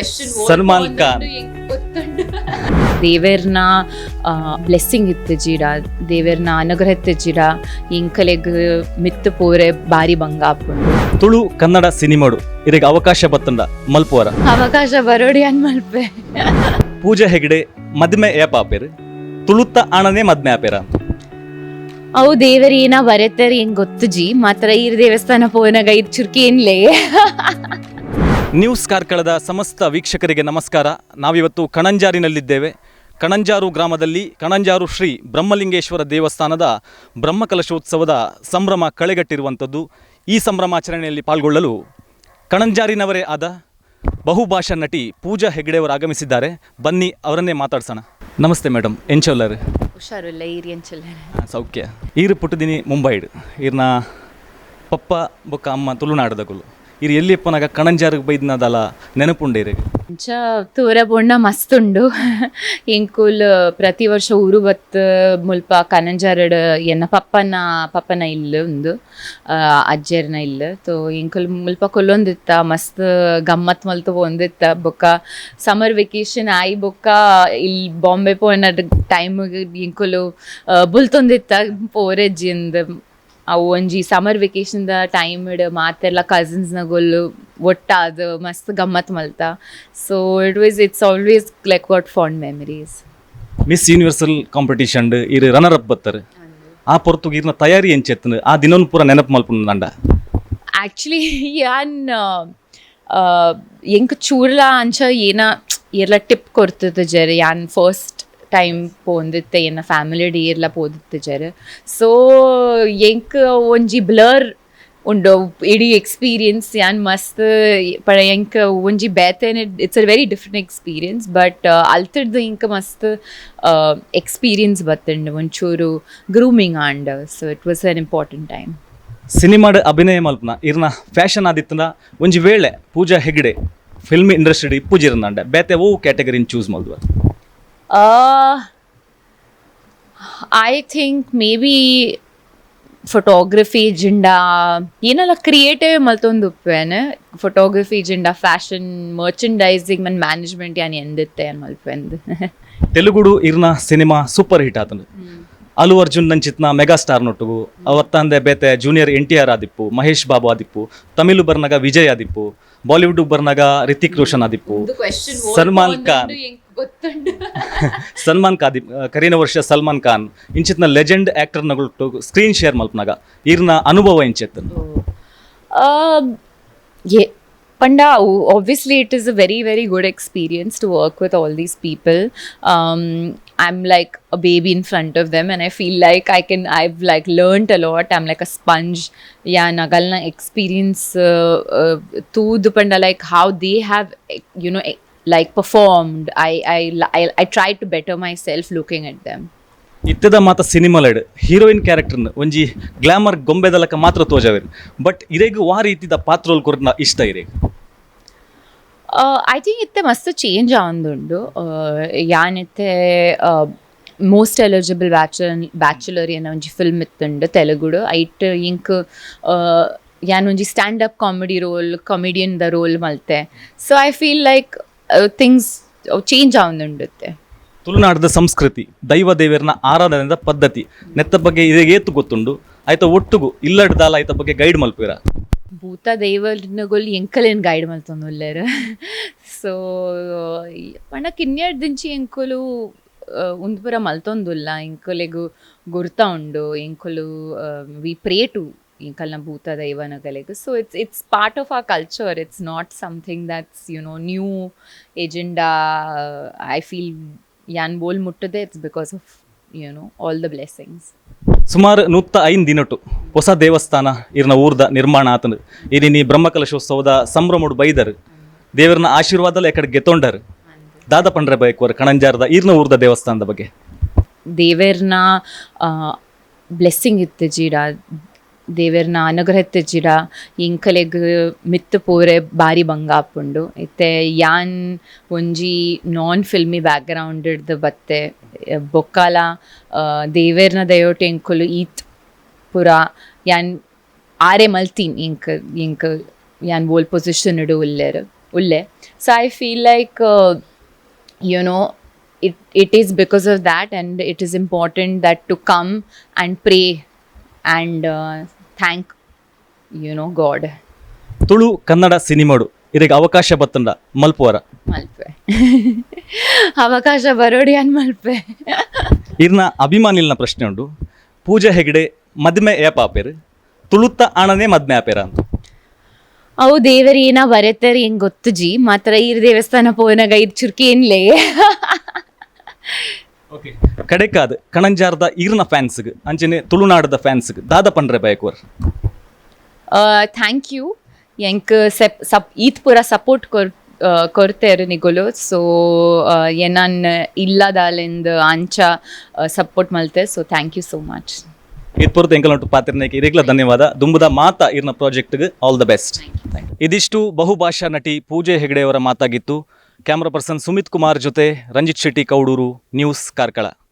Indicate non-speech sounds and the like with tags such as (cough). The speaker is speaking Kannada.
ಕ್ವೆಶ್ಚನ್ ಸಲ್ಮಾನ್ ಖಾನ್. ದೇವರ್ನ ಬ್ಲೆಸ್ಸಿಂಗ್ ಇತ್ತಿಜಿರ ದೇವರ್ನ ಅನುಗ್ರಹ ಇತ್ತಿಜಿರ ಇಂಕಲೆಗ್ ಮಿತ್ತು ಪೋರೆ ಬಾರಿ ಬಂಗಾಪು ತುಳು ಕನ್ನಡ ಸಿನಿಮಾಡು. ಇದಕ್ಕೆ ಅವಕಾಶ ಬತ್ತಂಡ ಮಲ್ಪುವರ. ಅವಕಾಶ ಬರೋಡಿ ಅನ್ ಮಲ್ಪೆ. ಪೂಜಾ ಹೆಗ್ಡೆ ಮದ್ಮೆ ಏಪ ಆಪೇರು. ತುಳುತ್ತ ಆಣನೆ ಮದ್ಮೆ ಆಪೇರ. ಅವು ದೇವರೇನ ಬರೆತಾರೆ ಗೊತ್ತು ಜಿ. ಮಾತ್ರ ಈ ದೇವಸ್ಥಾನ ಪೋನಾಗ ಇದ್ ಚುರ್ಕಿ ಏನ್ಲೇ? ನ್ಯೂಸ್ ಕಾರ್ಕಳದ ಸಮಸ್ತ ವೀಕ್ಷಕರಿಗೆ ನಮಸ್ಕಾರ. ನಾವಿವತ್ತು ಕಣಂಜಾರಿನಲ್ಲಿದ್ದೇವೆ. ಕಣಂಜಾರು ಗ್ರಾಮದಲ್ಲಿ ಕಣಂಜಾರು ಶ್ರೀ ಬ್ರಹ್ಮಲಿಂಗೇಶ್ವರ ದೇವಸ್ಥಾನದ ಬ್ರಹ್ಮಕಲಶೋತ್ಸವದ ಸಂಭ್ರಮ ಕಳೆಗಟ್ಟಿರುವಂಥದ್ದು ಈ ಸಂಭ್ರಮಾಚರಣೆಯಲ್ಲಿ ಪಾಲ್ಗೊಳ್ಳಲು ಕಣಂಜಾರಿನವರೇ ಆದ ಬಹುಭಾಷಾ ನಟಿ ಪೂಜಾ ಹೆಗ್ಡೆಯವರು ಆಗಮಿಸಿದ್ದಾರೆ. ಬನ್ನಿ ಅವರನ್ನೇ ಮಾತಾಡ್ಸೋಣ. ನಮಸ್ತೆ ಮೇಡಮ್ ಎಂಚೋಲ್ಲರ್ ಹುಷಾರಿಲ್ಲ ಈರಿ ಚಿಲ್ಲರೆ? ಸೌಖ್ಯ. ಈರು ಪುಟ್ಟದಿನಿ ಮುಂಬೈಡ್. ಈರ್ನ ಪಪ್ಪ ಬೊಕ್ಕ ಅಮ್ಮ ತುಳುನಾಡದಗುಲು ಇರು ಎಲ್ಲಿಪ್ಪನಾಗ ಕಣಂಜಾರಿಗೆ ಬೈದ್ನದಲ್ಲ ನೆನಪುಂಡೇರಿ. ಅಂಚ ತೂರ ಮಸ್ತ್ ಉಂಡು (laughs) ಇಂಕುಲ್ ಪ್ರತಿ ವರ್ಷ ಊರು ಬತ್ ಮುಲ್ಪ ಕನಂಜಾರಡ್ ಎನ್ನ ಪಪ್ಪನ ಪಪ್ಪನ ಇಲ್ಲ ಉಂದು ಅಜ್ಜರ್ನ ಇಲ್ಲ. ತೋ ಇಂಕುಲ್ ಮುಲ್ಪ ಕೊಲ್ಲೊಂದಿತ್ತ, ಮಸ್ತ್ ಗಮ್ಮತ್ ಮಲ್ತು ಒಂದಿತ್ತ ಬೊಕ್ಕ ಸಮರ್ ವೆಕೇಶನ್ ಆಯಿ ಬೊಕ್ಕ ಇಲ್ಲಿ ಬಾಂಬೆ ಪೋನ ಟೈಮ್ ಇಂಕುಲು ಬುಲ್ತೊಂದಿತ್ತ ಪೋರೆಜ್ಜಿಂದ. ಅವು ಒಂಜಿ ಸಮರ್ ದ ಟೈಮ್ ಇಡ್ ಮಾತೆಲ್ಲ ಕಸಿನ್ಸ್ನಗೊಲ್ಲು ಒಟ್ಟಾದ ಮಸ್ತ್ ಗಮ್ಮತ್ ಮಲ್ತ. So it was it's always like what fond memories miss universal competition ಇರು ರನ್ನರ್ ಅಪ್ ಬರ್ತಾರೆ. ಆ ಪೊರತು ಇರ್ನ ತಯಾರಿ ಎಂಚೆತ್ತನು ಆ ದಿನೊಂದು ಪೂರ ನೆನಪು ಮಲ್ಪುಂಡು ನಂಡ. ಆ್ಯಕ್ಚುಲಿ ಯಾನ್ ಎಂಕ್ ಚೂರ್ಲ ಅಂಚ ಏನ ಎಲ್ಲ ಟಿಪ್ ಕೊಡ್ತದೆ ಜರಿ. ಯಾನ್ ಫಸ್ಟ್ ಟೈಮ್ ಪೋಂದಿತ್ತೆ, ಏನ ಫ್ಯಾಮಿಲಿ ಡೇ ಲ ಪೋದಿತ್ತು ಜರ. ಸೊ ಎಂಕ್ ಒಂಜಿ ಬ್ಲರ್ ಉಂಡು, ಇಡೀ ಎಕ್ಸ್ಪೀರಿಯನ್ಸ್ ಯಾನ್ ಮಸ್ತ್, ಪಡ ಎಂಕ್ ಒಂಜಿ ಬೇತೇನೆ it's a very different experience but ಅಲ್ತಡ್ದು ಇಂಕ ಮಸ್ತ್ ಎಕ್ಸ್ಪೀರಿಯನ್ಸ್ ಬತ್ತಂಡು. ಒಂಚೂರು grooming and so it was an important time ಸಿನಿಮಾಡ್ ಅಭಿನಯ ಮಲ್ಪನ, ಇರ್ನ ಫ್ಯಾಷನ್ ಆದಿತ್ತನ ಒಂಜಿ ವೇಳೆ ಪೂಜಾ ಹೆಗ್ಡೆ ಫಿಲ್ಮ್ ಇಂಡಸ್ಟ್ರಿ ಇಪ್ಪುಜಿರಂದಂಡ ಬೇತೆ ಓ ಕ್ಯಾಟಗರಿನ ಚೂಸ್ ಮಲ್ದುವ Uh, I think maybe photography ಜಿಂಡಾ ಏನೆಲ್ಲ ಕ್ರಿಯೇಟಿವ್ ಮತ್ತೊಂದು ಉಪ್ಪೇನೆ ಫೋಟೋಗ್ರಫಿ ಜಿಂಡಾ ಫ್ಯಾಷನ್ ಮರ್ಚಂಡೈಸಿಂಗ್ ಮನ್ ಮ್ಯಾನೇಜ್ಮೆಂಟ್ ಯಾನ್ ಎಂದಿತ್ತೆ ಅನ್ ಮಲ್ಪೆಂದು. ತೆಲುಗುಡು ಇರ್ನ ಸಿನಿಮಾ ಸೂಪರ್ ಹಿಟ್ ಆತನು ಅಲು ಅರ್ಜುನ್ ನಂಚಿತ್ನ ಮೆಗಾ ಸ್ಟಾರ್ ನೊಟ್ಟುಗು ಅವತ್ತಂದೆ ಬೇತೆ ಜೂನಿಯರ್ ಎನ್ ಟಿ ಆರ್ ಆದಿಪ್ಪು ಮಹೇಶ್ ಬಾಬು ಆದಿಪ್ಪು ತಮಿಳು ಬರ್ನಾಗ ವಿಜಯ್ ಆದಿಪ್ಪು ಬಾಲಿವುಡ್ ಬರ್ನಾಗ ರಿತಿಕ್ ರೋಷನ್ ಆದಿಪ್ಪು ಸಲ್ಮಾನ್ ಖಾನ್. ಸಲ್ಮಾನ್ ಖಾದಿ ಕರೀನ ವರ್ಷ ಸಲ್ಮಾನ್ ಖಾನ್ ಇಂಚಿತ್ನ ಲೆಜೆಂಡ್ ಆಕ್ಟರ್ ನಗಳು ಸ್ಕ್ರೀನ್ ಶೇರ್ ಮಲ್ಪನಾಗ ಇರ್ನ ಅನುಭವ ಇಂಚಿತ್ತನು Um, yeah, Panda, o- obviously, it is a very, very good experience to work with all these people. Um, I'm like a baby in front of them, and I feel like I can. I've like learned a lot. I'm like a sponge. Yeah, Nagalna experience. Uh, uh, to the Panda, like how they have, I I like performed. I, I, I, I try to better myself looking at them. ಇತ್ತದ ಮಾತ ಸಿನಿಮಾಲೆಡ್ ಹೀರೋಯಿನ್ ಕ್ಯಾರೆಕ್ಟರ್ನ ಒಂಜಿ ಗ್ಲಾಮರ್ ಗೊಂಬೆದಲಕ ಮಾತ್ರ ತೋಜಾವೇರು ಬಟ್ ಇರೆಗ್ ವಾ ರೀತಿದ ಪಾತ್ರೋಲ್ ಕೊರ್ನ ಇಷ್ಟ ಇರೆಗ್ ಐ ಥಿಂಕ್ ಇತ್ತೆ ಮಸ್ತ್ ಚೇಂಜ್ ಆಂದುಂಡು ಯಾನಿತ್ತೆ ಮೋಸ್ಟ್ ಎಲಿಜಿಬಲ್ ಬ್ಯಾಚುಲರ್ ಬ್ಯಾಚುಲರ್ ಏನೋ ಒಂಜಿ ಫಿಲ್ಮ್ ಇತ್ತುಂಡು ತೆಲುಗುಡು ಐಟ್ ಇಂಕ್ ಯಾನ್ ಒಂಜಿ stand up comedy role comedian the role ಮಲ್ತೆ so I feel like things change ಆಗುತ್ತೆ ತುಳುನಾಡದ ಸಂಸ್ಕೃತಿ ದೈವ ದೇವರನ್ನ ಆರಾಧನೆದ ಪದ್ಧತಿ ನೆತ್ತ ಬಗ್ಗೆ ಇದೇತು ಗೊತ್ತುಂಡು? ಐತ ಒಟ್ಟುಗು ಇಲ್ಲಡ್ದಾಲ ಆಯ್ತ ಬಗ್ಗೆ ಗೈಡ್ ಮಲ್ಪಿರ ಭೂತ ದೈವನಗೊಲ್ ಎಂಕಲೇನ್ ಗೈಡ್ ಮಲ್ತೊಂದುಲ್ಲೆರ್ ಸೊ ಪಂಡ ಕಿನ್ಯಡ್ ದಿಂಚಿ ಎಂಕುಲು ಉಂದ್ಪುರ ಮಲ್ತೊಂದುಲ್ಲ ಎಂಕುಲೆಗು ಗುರ್ತ ಉಂಡು ಎಂಕುಲು ವಿ ಪ್ರೇ ಟು ಎಂಕಲ್ನ ಭೂತ ದೈವನಗಲೆಗು so it's it's part of our culture it's not something that's you know new agenda I feel ಯಾನ್ ಬೋಲ್ ಮುಟ್ಟದೆ it's because of you know all the blessings ಸುಮಾರು ನೂತ್ತ ಐದು ದಿನಟು ಹೊಸ ದೇವಸ್ಥಾನ ಇರ್ನ ಊರ್ದ ನಿರ್ಮಾಣ ಆತನು ಇರಿನಿ ಬ್ರಹ್ಮಕಲಶೋತ್ಸವದ ಸಂಭ್ರಮಡು ಬೈದರು. ದೇವರನ ಆಶೀರ್ವಾದಲ್ಲ ಎಕಡೆ ಗೆತ್ತೊಂಡರು. ದಾದ ಪಂಡ್ರೆ ಬೈಕೋರ್ ಕಣಂಜಾರದ ಇರ್ನ ಊರ್ದ ದೇವಸ್ಥಾನದ ಬಗ್ಗೆ. ದೇವೇರ್ನ ಬ್ಲೆಸ್ಸಿಂಗ್ ಇತ್ತು ಜೀಡ. ದೇವೇರ್ನ ಅನುಗ್ರಹ ಇತ್ತು ಜೀಡ ಇಂಕಲೆಗ್ ಮಿತ್ತು ಪೂರೆ ಬಾರಿ ಬಂಗಾಪುಂಡು ಇತ್ತೆ ಯಾನ್ ಒಂಜಿ ನಾನ್ ಫಿಲ್ಮಿ ಬ್ಯಾಕ್ಗ್ರೌಂಡ್ ಇಡ್ದು ಬತ್ತೆ ಬೊಕ್ಕಾಲ ದೇವೇರ್ನ ದಯೋಟು ಎಂಕುಲು ಈತ್ ಪುರ ಯಾನ್ ಆರೆ ಮಲ್ತೀನ್ ಇಂಕ್ ಇಂಕ್ ಯಾನ್ ಓಲ್ ಪೊಸಿಷನ್ ಇಡು ಉಲ್ಲೆರ್ ಉಲ್ಲೆ. So I feel like you know it, it is because of that and it is important that to come and pray and thank you know God Tulu Kannada ಸಿನಿಮಾಡು. ಇದಕ್ಕೆ ಅವಕಾಶ ಬತ್ತಂಡ. ಮಲ್ಪುವರ. ಮಲ್ಪೆ. (laughs) ಅವಕಾಶ ಬರೋಡಿ ಅನ್ ಮಲ್ಪೆ? (laughs) ಇರ್ನ ಅಭಿಮಾನಿಲ್ನ ಪ್ರಶ್ನೆ ಉಂಡು. ಪೂಜಾ ಹೆಗಡೆ ಮದ್ಮೆ ಏಪ ಆಪೇರು ತುಳುತ್ತ ಆಣನೇ ಮದ್ಮೆ ಆಪೇರ ಅಂತ. ಅವು ದೇವರಿ ಏನ ಬರೆತಾರೆ ಹೆಂಗ್ ಗೊತ್ತು ಜಿ. ಮಾತ್ರ ಈ ದೇವಸ್ಥಾನ ಪೋನಾಗ ಇದ್ ಚುರ್ಕಿ ಏನ್ಲೇ? (laughs) ಕಡೆಕಾದ್ ಕಣಂಜಾರ್ದ ಈರ್ನ ஃபேன்ஸுக்கு ಅಂಚನೆ ತುಳುನಾಡದ ஃபேன்ஸுக்கு ದಾದ ಪಂಡ್ರೆ பயக்குவர் ಥ್ಯಾಂಕ್ ಯು ಎಂಕ್ ಸೆಪ್ ಸಪ್ ಈತ್ ಪೂರ ಸಪೋರ್ಟ್ ಕೊರ್ ಕೊಡ್ತೇರು ನಿಗುಲು. ಸೊ ಏನನ್ ಇಲ್ಲದಾಲೆಂದ್ ಅಂಚ ಸಪೋರ್ಟ್ ಮಲ್ತೆ. So thank you so much ಎಂಕಲ್ ನೋಟು ಪಾತ್ರನೇಕೆ ಇರಿಗ್ಲ ಧನ್ಯವಾದ. ದುಂಬುದ ಮಾತ ಇರ್ನ ಪ್ರಾಜೆಕ್ಟ್ಗೆ ಆಲ್ ದ ಬೆಸ್ಟ್ ಇದಿಷ್ಟು ಬಹುಭಾಷಾ ನಟಿ ಪೂಜೆ ಹೆಗಡೆಯವರ ಮಾತಾಗಿತ್ತು. ಕ್ಯಾಮ್ರಾ ಪರ್ಸನ್ ಸುಮಿತ್ ಕುಮಾರ್ ಜೊತೆ ರಂಜಿತ್ ಶೆಟ್ಟಿ ಕೌಡೂರು ನ್ಯೂಸ್ ಕಾರ್ಕಳ.